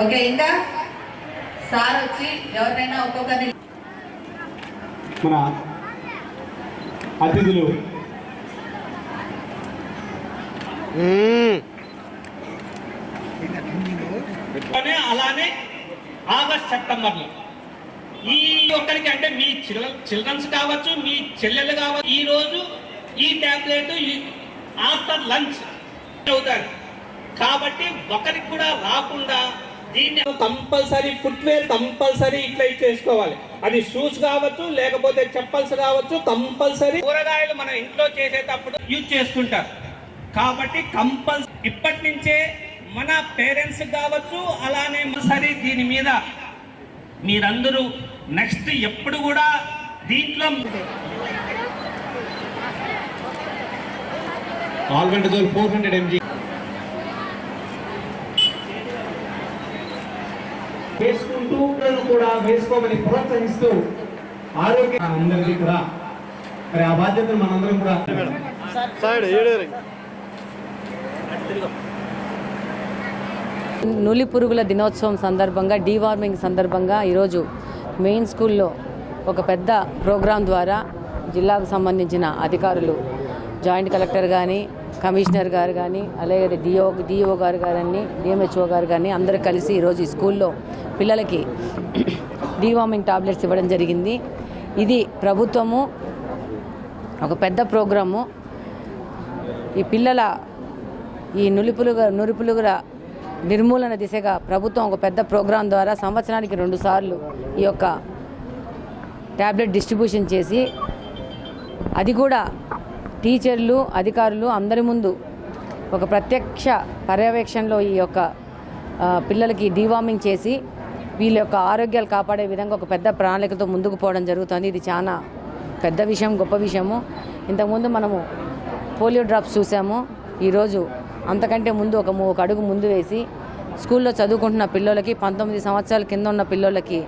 Okay ఇంకా sir వచ్చి ఎవరినైనా ఒక్కొక్కరిని మన అతిథులు. అలానే ఆగస్ట్ సెప్టెంబర్లో. ఈ ఒక్కరికి అంటే మీ చిల్డ్ర చిల్డ్రన్స్ కావచ్చు మీ చెల్లెలు కావచ్చు ఈ రోజు ఈ ట్యాబ్లెట్ ఆఫ్టర్ లంచ్ అవుతాడు కాబట్టి ఒకరికి కూడా రాకుండా దీన్ని కంపల్సరీ ఫుట్వేర్ కంపల్సరీ ఇట్లా చేసుకోవాలి అది షూస్ కావచ్చు లేకపోతే చెప్పల్స్ కావచ్చు కంపల్సరీ. కూరగాయలు మనం ఇంట్లో చేసేటప్పుడు యూజ్ చేస్తుంటారు. కాబట్టి కంపల్సరీ ఇప్పటి నుంచే మన పేరెంట్స్ కావచ్చు అలానే సరే దీని మీద మీరందరూ నెక్స్ట్ ఎప్పుడు కూడా దీంట్లో ఆల్బెండజోల్ ఫోర్ హండ్రెడ్ ఎంజీ. వేసుకుంటూ కూడా వేసుకోమని ప్రోత్సహిస్తూ ఆరోగ్య అందరికీ కూడా మరి ఆ బాధ్యతను మనందరం కూడా నులి పురుగుల దినోత్సవం సందర్భంగా డీవార్మింగ్ సందర్భంగా ఈరోజు మెయిన్ స్కూల్లో ఒక పెద్ద ప్రోగ్రాం ద్వారా జిల్లాకు సంబంధించిన అధికారులు జాయింట్ కలెక్టర్ కానీ కమిషనర్ గారు కానీ అలాగే డిఓ డిఓ గారు కానీ డిఎంహెచ్ఓ గారు కానీ అందరూ కలిసి ఈరోజు ఈ స్కూల్లో పిల్లలకి డివామింగ్ టాబ్లెట్స్ ఇవ్వడం జరిగింది. ఇది ప్రభుత్వము ఒక పెద్ద ప్రోగ్రాము. ఈ పిల్లల ఈ నులుపులుగా నురుపులుగుల నిర్మూలన దిశగా ప్రభుత్వం ఒక పెద్ద ప్రోగ్రాం ద్వారా సంవత్సరానికి రెండు సార్లు ఈ యొక్క ట్యాబ్లెట్ డిస్ట్రిబ్యూషన్ చేసి అది కూడా టీచర్లు అధికారులు అందరి ముందు ఒక ప్రత్యక్ష పర్యవేక్షణలో ఈ యొక్క పిల్లలకి డీవార్మింగ్ చేసి వీళ్ళ యొక్క ఆరోగ్యాలు కాపాడే విధంగా ఒక పెద్ద ప్రణాళికతో ముందుకు పోవడం జరుగుతుంది. ఇది చాలా పెద్ద విషయం గొప్ప విషయము. ఇంతకుముందు మనము పోలియో డ్రాప్స్ చూసాము. ఈరోజు అంతకంటే ముందు ఒక ఒక అడుగు ముందు వేసి స్కూల్లో చదువుకుంటున్న పిల్లలకి పంతొమ్మిది సంవత్సరాల కింద ఉన్న పిల్లలకి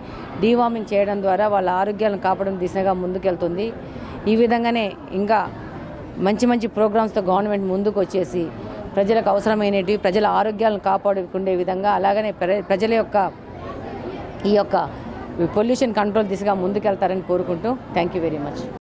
డీవార్మింగ్ చేయడం ద్వారా వాళ్ళ ఆరోగ్యాలను కాపాడడం దిశగా ముందుకెళ్తుంది. ఈ విధంగానే ఇంకా మంచి మంచి ప్రోగ్రామ్స్తో గవర్నమెంట్ ముందుకు వచ్చేసి ప్రజలకు అవసరమైనవి ప్రజల ఆరోగ్యాలను కాపాడుకునే విధంగా అలాగనే ప్ర- ప్రజల యొక్క ఈ యొక్క పొల్యూషన్ కంట్రోల్ దిశగా ముందుకెళ్తారని కోరుకుంటూ థ్యాంక్ యూ వెరీ మచ్.